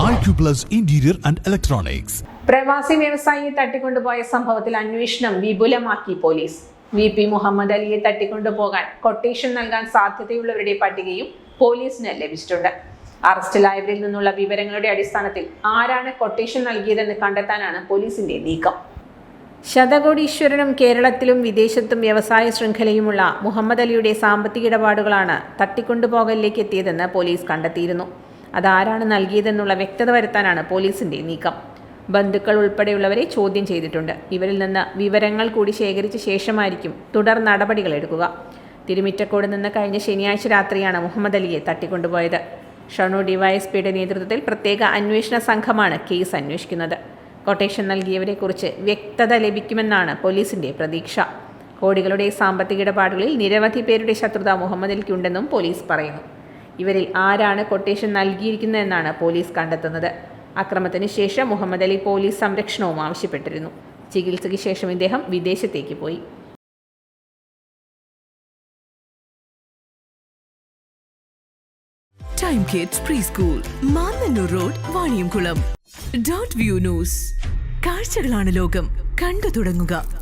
Acuplus interior and Electronics. പ്രവാസി വ്യവസായിയെ തട്ടിക്കൊണ്ടുപോയ സംഭവത്തിൽ അന്വേഷണം വിപുലമാക്കി പോലീസ്. വി പി മുഹമ്മദ് അലിയെ തട്ടിക്കൊണ്ടുപോകാൻ കൊട്ടേഷൻ നൽകാൻ സാധ്യതയുള്ളവരുടെ പട്ടികയും പോലീസിന് ലഭിച്ചിട്ടുണ്ട്. അറസ്റ്റിലായവരിൽ നിന്നുള്ള വിവരങ്ങളുടെ അടിസ്ഥാനത്തിൽ ആരാണ് കൊട്ടേഷൻ നൽകിയതെന്ന് കണ്ടെത്താനാണ് പോലീസിന്റെ നീക്കം. ശതകോടീശ്വരനും കേരളത്തിലും വിദേശത്തും വ്യവസായ ശൃംഖലയുമുള്ള മുഹമ്മദ് അലിയുടെ സാമ്പത്തിക ഇടപാടുകളാണ് തട്ടിക്കൊണ്ടുപോകലിലേക്ക് എത്തിയതെന്ന് പോലീസ് കണ്ടെത്തിയിരുന്നു. അതാരാണ് നൽകിയതെന്നുള്ള വ്യക്തത വരുത്താനാണ് പോലീസിന്റെ നീക്കം. ബന്ധുക്കൾ ഉൾപ്പെടെയുള്ളവരെ ചോദ്യം ചെയ്തിട്ടുണ്ട്. ഇവരിൽ നിന്ന് വിവരങ്ങൾ കൂടി ശേഖരിച്ച ശേഷമായിരിക്കും തുടർ നടപടികൾ എടുക്കുക. തിരുമിറ്റക്കോട് നിന്ന് കഴിഞ്ഞ ശനിയാഴ്ച രാത്രിയാണ് മുഹമ്മദ് അലിയെ തട്ടിക്കൊണ്ടുപോയത്. ഷണു ഡിവൈഎസ്പിയുടെ നേതൃത്വത്തിൽ പ്രത്യേക അന്വേഷണ സംഘമാണ് കേസ് അന്വേഷിക്കുന്നത്. കൊട്ടേഷൻ നൽകിയവരെക്കുറിച്ച് വ്യക്തത ലഭിക്കുമെന്നാണ് പോലീസിന്റെ പ്രതീക്ഷ. കോടികളുടെ സാമ്പത്തിക ഇടപാടുകളിൽ നിരവധി പേരുടെ ശത്രുത മുഹമ്മദ് അലിക്കുണ്ടെന്നും പോലീസ് പറയുന്നു. ഇവരിൽ ആരാണ് കൊട്ടേഷൻ നൽകിയിരിക്കുന്നതെന്നാണ് പോലീസ് കണ്ടെത്തുന്നത്. അക്രമത്തിന് ശേഷം മുഹമ്മദ് അലി പോലീസ് സംരക്ഷണവും ആവശ്യപ്പെട്ടിരുന്നു. ചികിത്സയ്ക്ക് ശേഷം ഇദ്ദേഹം വിദേശത്തേക്ക് പോയി. Time kids pre school Mannanur road Vaniyamkulam dot view news കാഴ്ചകളാണ് ലോകം. കണ്ടു തുടങ്ങുക.